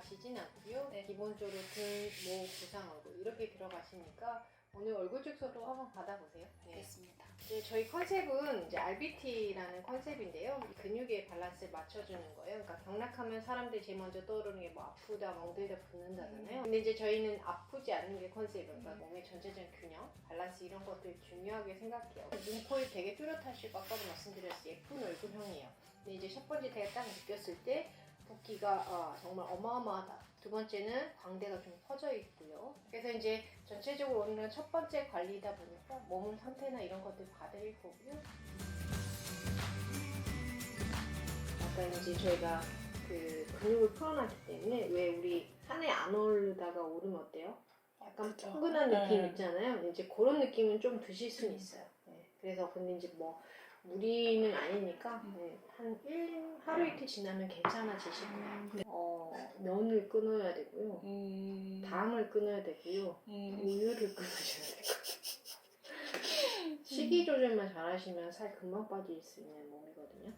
들어가시진 않고요. 네. 기본적으로 등, 목, 부상, 얼굴 이렇게 들어가시니까 오늘 얼굴 축소도 한번 받아보세요. 네. 알겠습니다. 이제 저희 컨셉은 이제 RBT라는 컨셉인데요. 이 근육의 밸런스를 맞춰주는 거예요. 그러니까 경락하면 사람들이 제일 먼저 떠오르는 게 뭐 아프다, 멍들다, 붓는다잖아요. 근데 이제 저희는 아프지 않는 게 컨셉이에요. 그러니까 몸의 전체적인 균형, 밸런스 이런 것들 중요하게 생각해요. 눈, 코, 입 되게 뚜렷하시고 아까도 말씀드렸듯이 예쁜 얼굴형이에요. 근데 이제 첫 번째 제가 딱 느꼈을 때 붓기가 아, 정말 어마어마하다. 두 번째는 광대가 좀 퍼져 있고요. 그래서 이제 전체적으로 오늘은 첫 번째 관리다 보니까 몸 상태나 이런 것들 봐드릴 거고요. 아까 이제 저희가 그 근육을 풀어놨기 때문에 왜 우리 산에 안 오르다가 오르면 어때요? 약간 그쵸. 포근한 느낌 네. 있잖아요. 이제 그런 느낌은 좀 드실 수는 있어요. 네. 그래서 근데 이제 뭐 무리는 아니니까 음. 네. 한 일, 하루 이틀 지나면 괜찮아지실 거예요. 네. 어, 면을 끊어야 되고요. 음. 당을 끊어야 되고요. 음. 우유를 끊으셔야 되고 식이 조절만 잘하시면 살 금방 빠질 수 있는 몸이거든요.